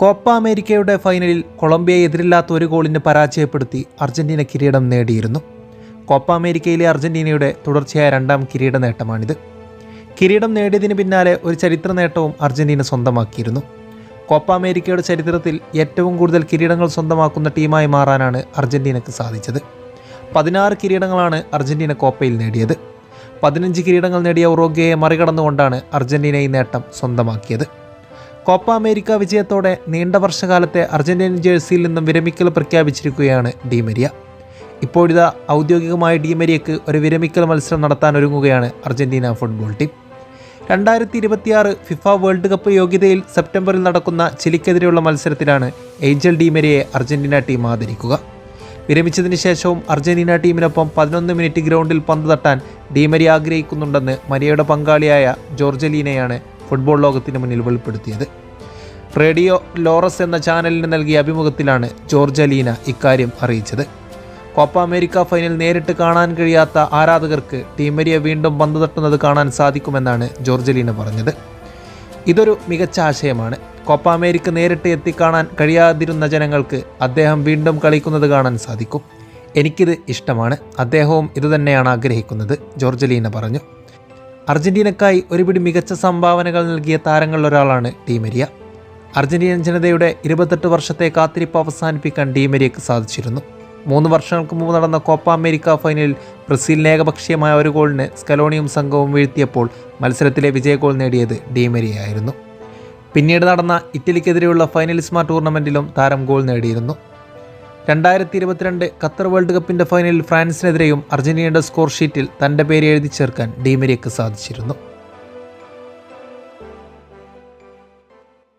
Copa അമേരിക്കയുടെ ഫൈനലിൽ കൊളംബിയയെ എതിരില്ലാത്ത ഒരു ഗോളിന് പരാജയപ്പെടുത്തി അർജന്റീന കിരീടം നേടിയിരുന്നു. കോപ്പ അമേരിക്കയിലെ അർജന്റീനയുടെ തുടർച്ചയായ രണ്ടാം കിരീട നേട്ടമാണിത്. കിരീടം നേടിയതിന് പിന്നാലെ ഒരു ചരിത്ര നേട്ടവും അർജന്റീന സ്വന്തമാക്കിയിരുന്നു. കോപ്പ അമേരിക്കയുടെ ചരിത്രത്തിൽ ഏറ്റവും കൂടുതൽ കിരീടങ്ങൾ സ്വന്തമാക്കുന്ന ടീമായി മാറാനാണ് അർജന്റീനക്ക് സാധിച്ചത്. പതിനാറ് കിരീടങ്ങളാണ് അർജന്റീന കോപ്പയിൽ നേടിയത്. പതിനഞ്ച് കിരീടങ്ങൾ നേടിയ ഉറോഗ്യയെ മറികടന്നുകൊണ്ടാണ് അർജന്റീന ഈ നേട്ടം സ്വന്തമാക്കിയത്. കോപ്പ അമേരിക്ക വിജയത്തോടെ നീണ്ട വർഷകാലത്തെ അർജന്റീന ജേഴ്സിയിൽ നിന്നും വിരമിക്കൽ പ്രഖ്യാപിച്ചിരിക്കുകയാണ് ഡിമരിയ ഇപ്പോഴിതാ ഔദ്യോഗികമായി ഡിമരിയക്ക് ഒരു വിരമിക്കൽ മത്സരം നടത്താൻ ഒരുങ്ങുകയാണ് അർജന്റീന ഫുട്ബോൾ ടീം. രണ്ടായിരത്തി ഇരുപത്തിയാറ് ഫിഫ വേൾഡ് കപ്പ് യോഗ്യതയിൽ സെപ്റ്റംബറിൽ നടക്കുന്ന ചിലിക്കെതിരെയുള്ള മത്സരത്തിലാണ് ഏഞ്ചൽ ഡിമരിയെ അർജന്റീന ടീം ആദരിക്കുക. വിരമിച്ചതിന് ശേഷവും അർജന്റീന ടീമിനൊപ്പം പതിനൊന്ന് മിനിറ്റ് ഗ്രൗണ്ടിൽ പന്ത് തട്ടാൻ ഡിമരി ആഗ്രഹിക്കുന്നുണ്ടെന്ന് മരിയയുടെ പങ്കാളിയായ ജോർജലീനയാണ് ഫുട്ബോൾ ലോകത്തിന് മുന്നിൽ വെളിപ്പെടുത്തിയത്. റേഡിയോ ലോറസ് എന്ന ചാനലിന് നൽകിയ അഭിമുഖത്തിലാണ് ജോർജ് അലീന ഇക്കാര്യം അറിയിച്ചത്. കോപ്പ അമേരിക്ക ഫൈനൽ നേരിട്ട് കാണാൻ കഴിയാത്ത ആരാധകർക്ക് ടീമരിയെ വീണ്ടും പന്ത് തട്ടുന്നത് കാണാൻ സാധിക്കുമെന്നാണ് ജോർജലീന പറഞ്ഞത്. ഇതൊരു മികച്ച ആശയമാണ്. കോപ്പ അമേരിക്ക നേരിട്ട് എത്തിക്കാണാൻ കഴിയാതിരുന്ന ജനങ്ങൾക്ക് അദ്ദേഹം വീണ്ടും കളിക്കുന്നത് കാണാൻ സാധിക്കും. എനിക്കിത് ഇഷ്ടമാണ്. അദ്ദേഹവും ഇതുതന്നെയാണ് ആഗ്രഹിക്കുന്നത് ജോർജലീന പറഞ്ഞു. അർജന്റീനക്കായി ഒരുപിടി മികച്ച സംഭാവനകൾ നൽകിയ താരങ്ങളിൽ ഒരാളാണ് ഡീമരിയ. അർജന്റീനൻ ജനതയുടെ ഇരുപത്തെട്ട് വർഷത്തെ കാത്തിരിപ്പ് അവസാനിപ്പിക്കാൻ ഡീമരിയക്ക് സാധിച്ചിരുന്നു. മൂന്ന് വർഷങ്ങൾക്ക് മുമ്പ് നടന്ന കോപ്പ അമേരിക്ക ഫൈനലിൽ ബ്രസീലിന് ഏകപക്ഷീയമായ ഒരു ഗോളിന് സ്കലോണിയും സംഘവും വീഴ്ത്തിയപ്പോൾ മത്സരത്തിലെ വിജയ ഗോൾ നേടിയത് ഡീമരിയായിരുന്നു പിന്നീട് നടന്ന ഇറ്റലിക്കെതിരെയുള്ള ഫൈനലിസ്മ ടൂർണമെന്റിലും താരം ഗോൾ നേടിയിരുന്നു. രണ്ടായിരത്തി ഇരുപത്തിരണ്ട് ഖത്തർ വേൾഡ് കപ്പിന്റെ ഫൈനലിൽ ഫ്രാൻസിനെതിരെയും അർജന്റീനയുടെ സ്കോർ ഷീറ്റിൽ തന്റെ പേര് എഴുതി ചേർക്കാൻ ഡീമരിയക്ക് സാധിച്ചിരുന്നു.